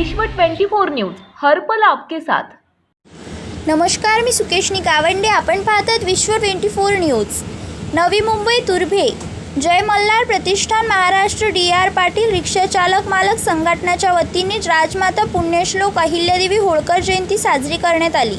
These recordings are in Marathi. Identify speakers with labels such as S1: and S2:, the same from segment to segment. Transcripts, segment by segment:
S1: विश्व 24 न्यूज हर्पल आपके साथ.
S2: नमस्कार मी सुकेशनी गावंडे आपण पाहतात विश्व twenty four news. Navi Mumbai Turbhe. जय मल्हार प्रतिष्ठान महाराष्ट्र डी आर पाटील रिक्षा चालक मालक संघटनाच्या वतीने राजमाता पुण्यश्लोक अहिल्यादेवी होळकर जयंती साजरी करण्यात आली.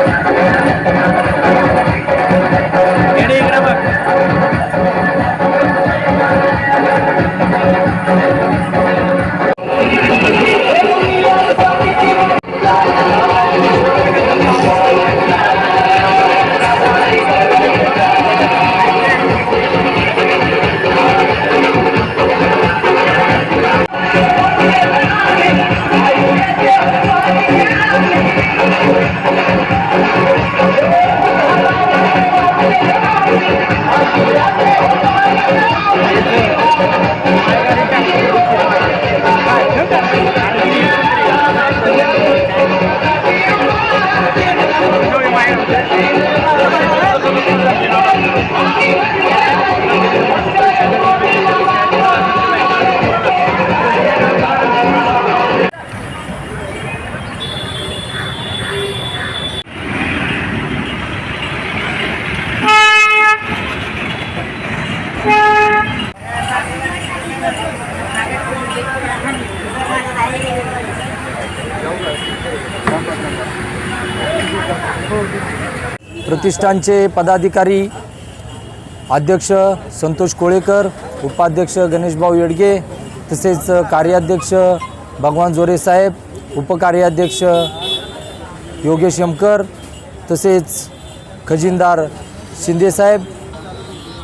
S3: प्रतिष्ठानचे पदाधिकारी अध्यक्ष संतोष कोळेकर उपाध्यक्ष गणेशभाऊ येडगे तसेच कार्याध्यक्ष भगवान जोरे साहेब उपकार्याध्यक्ष योगेश यमकर तसेच खजिनदार शिंदेसाहेब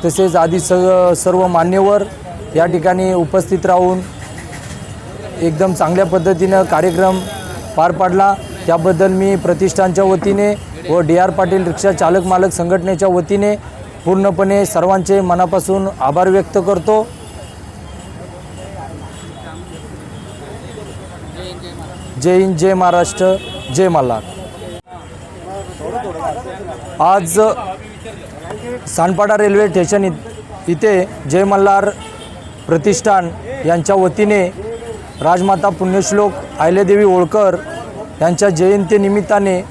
S3: तसेच आदी स सर्व मान्यवर या ठिकाणी उपस्थित राहून एकदम चांगल्या पद्धतीनं कार्यक्रम पार पाडला. त्याबद्दल मी प्रतिष्ठानच्या वतीने व डी आर पाटील रिक्षा चालक मालक संघटनेच्या वतीने पूर्णपणे सर्वांचे मनापासून आभार व्यक्त करतो. जय हिंद जय महाराष्ट्र जय मल्हार. आज सानपाडा रेल्वे स्टेशन इथे जय मल्हार प्रतिष्ठान यांच्या वतीने राजमाता पुण्यश्लोक आयलेदेवी होळकर यांच्या जयंतीनिमित्ताने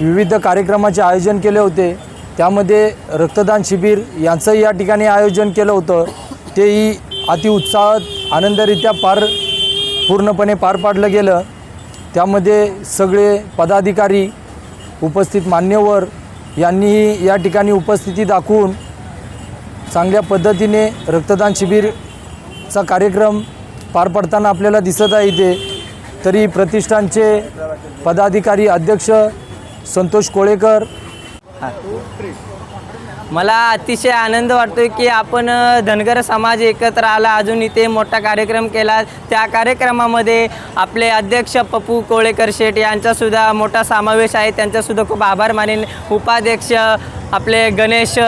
S3: विविध कार्यक्रमाचे आयोजन केले होते. त्यामध्ये रक्तदान शिबिर यांचंही या ठिकाणी आयोजन केलं होतं. तेही अतिउत्साहात आनंदरित्या पार पूर्णपणे पार पाडलं गेलं. त्यामध्ये सगळे पदाधिकारी उपस्थित मान्यवर यांनीही या ठिकाणी उपस्थिती दाखवून चांगल्या पद्धतीने रक्तदान शिबिरचा कार्यक्रम पार पडताना आपल्याला दिसत आहे इथे. तरी प्रतिष्ठानचे पदाधिकारी अध्यक्ष संतोष कोळेकर.
S4: मला अतिशय आनंद वाटतोय की आपण धनगर समाज एकत्र आला. अजून इथे मोठा कार्यक्रम केला. त्या कार्यक्रमामध्ये आपले अध्यक्ष पप्पू कोळेकर शेठ यांचासुद्धा मोठा समावेश आहे. त्यांचासुद्धा खूप आभार मानेन. उपाध्यक्ष आपले गणेश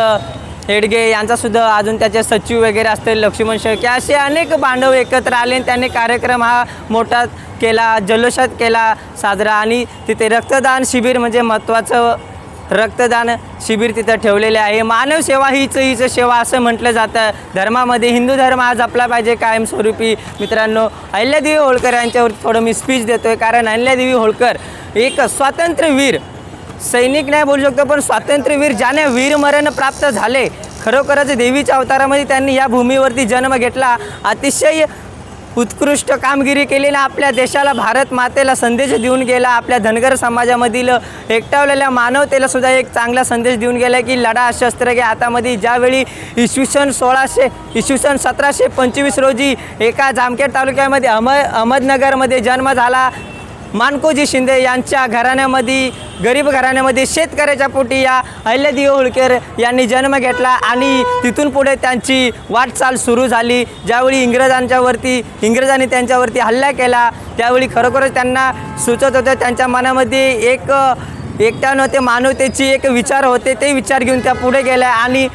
S4: हेडगे यांचासुद्धा अजून त्याचे सचिव वगैरे असतील. लक्ष्मण शेळके असे अनेक बांधव एकत्र आले. आणि त्यांनी कार्यक्रम हा मोठा केला जल्लोषात केला साजरा. आणि तिथे रक्तदान शिबिर म्हणजे महत्त्वाचं रक्तदान शिबिर तिथं ठेवलेले आहे. मानव सेवा हीच हीच सेवा असं म्हटलं जातं. धर्मामध्ये हिंदू धर्म हा जपला पाहिजे कायमस्वरूपी. मित्रांनो अहिल्यादेवी होळकर यांच्यावर थोडं मी स्पीच देतो आहे कारण अहिल्यादेवी होळकर एक स्वातंत्र्यवीर सैनिक नाही बोलू शकतो पण स्वातंत्र्यवीर ज्याने वीरमरण प्राप्त झाले खरोखरच देवीच्या अवतारामध्ये त्यांनी या भूमीवरती जन्म घेतला. अतिशय उत्कृष्ट कामगिरी केली ना आपल्या देशाला भारत मातेला संदेश देऊन गेला. आपल्या धनगर समाजामधील एकटावलेल्या मानवतेला सुद्धा एक चांगला संदेश देऊन गेला की लढा शस्त्र घ्या हातामध्ये. ज्यावेळी इसवी सन सोळाशे इसवी सन सतराशे पंचवीस रोजी एका जामखेड तालुक्यामध्ये अहमद अहमदनगरमध्ये जन्म झाला मानकोजी शिंदे यांच्या घराण्यामध्ये गरीब घराण्यामध्ये शेतकऱ्याच्या पोटी या अहिल्यादेवी होळकर यांनी जन्म घेतला आणि तिथून पुढे त्यांची वाटचाल सुरू झाली. ज्यावेळी इंग्रजांच्यावरती इंग्रजांनी त्यांच्यावरती हल्ला केला त्यावेळी खरोखरच त्यांना सुचत होतं. त्यांच्या मनामध्ये एक एकट्यानं ते मानवतेची एक विचार होते ते विचार घेऊन त्या पुढे गेल्या आणि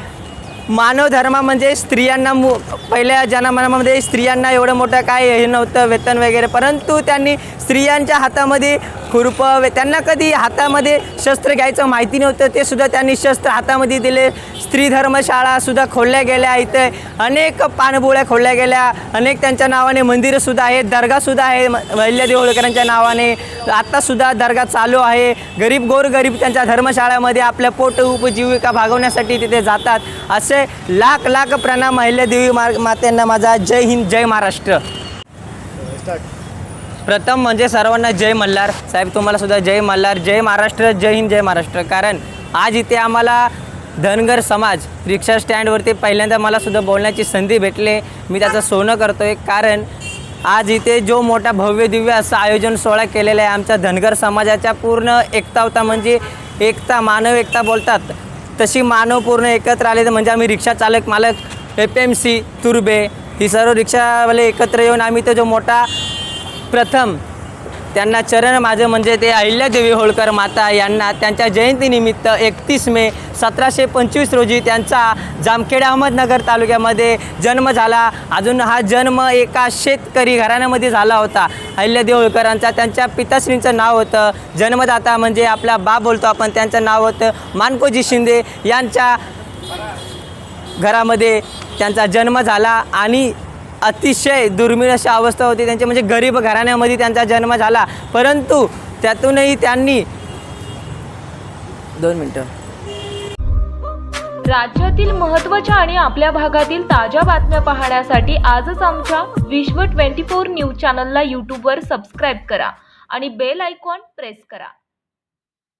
S4: मानव धर्म म्हणजे स्त्रियांना मु पहिल्या जन्मामध्ये स्त्रियांना एवढं मोठं काय हे नव्हतं वेतन वगैरे. परंतु त्यांनी स्त्रियांच्या हातामध्ये खुरपं वे त्यांना कधी हातामध्ये शस्त्र घ्यायचं माहिती नव्हतं ते सुद्धा त्यांनी शस्त्र हातामध्ये दिले. स्त्री धर्मशाळासुद्धा खोलल्या गेल्या इथे. अनेक पाणबुळ्या खोलल्या गेल्या. अनेक त्यांच्या नावाने मंदिरंसुद्धा आहेत. दर्गासुद्धा आहे म- अहिल्यादेवी होळकरांच्या नावाने. आत्तासुद्धा दर्गा चालू आहे. गरीब गोरगरीब त्यांच्या धर्मशाळामध्ये आपल्या पोट उपजीविका भागवण्यासाठी तिथे जातात. असे लाख लाख प्रणाम अहिल्यादेवी मा मात्यांना माझा. जय हिंद जय महाराष्ट्र. प्रथम म्हणजे सर्वांना जय मल्हार. साहेब तुम्हाला सुद्धा जय मल्हार जय महाराष्ट्र जय हिंद जय महाराष्ट्र. कारण आज इथे आम्हाला धनगर समाज रिक्षा स्टँडवरती पहिल्यांदा मला सुद्धा बोलण्याची संधी भेटले. मी त्याचं सोनं करतो आहे कारण आज इथे जो मोठा भव्य दिव्य असं आयोजन सोहळा केलेला आहे आमच्या धनगर समाजाच्या पूर्ण एकता होता. म्हणजे एकता मानव एकता बोलतात. तशी मानव पूर्ण एकत्र आले तर म्हणजे आम्ही रिक्षा चालक मालक एफ एम सी तुर्बे ही सर्व रिक्षावाले एकत्र येऊन आम्ही तो जो मोठा प्रथम त्यांना चरण माझं म्हणजे ते अहिल्यादेवी होळकर माता यांना त्यांच्या जयंतीनिमित्त एकतीस मे सतराशे पंचवीस रोजी त्यांचा जामखेड अहमदनगर तालुक्यामध्ये जन्म झाला. अजून हा जन्म एका शेतकरी घराण्यामध्ये झाला होता. अहिल्यादेवी होळकरांचा त्यांच्या पिताश्रींचं नाव होतं. जन्मदाता म्हणजे आपला बा बोलतो आपण त्यांचं नाव होतं मानकोजी शिंदे. यांच्या घरामध्ये त्यांचा जन्म झाला आणि अतिशय दुर्मिळ अशी अवस्था होती. त्यांची म्हणजे गरीब घराण्यामध्ये त्यांचा जन्म झाला. परंतु त्यातूनही त्यांनी दोन मिनटं.
S1: राज्यातील महत्त्वाच्या आणि आपल्या भागातील ताज्या बातम्या पाहण्यासाठी आजच आमच्या विश्व 24 न्यूज चॅनलला यूट्यूबवर सबस्क्राईब करा आणि बेल आयकॉन प्रेस करा.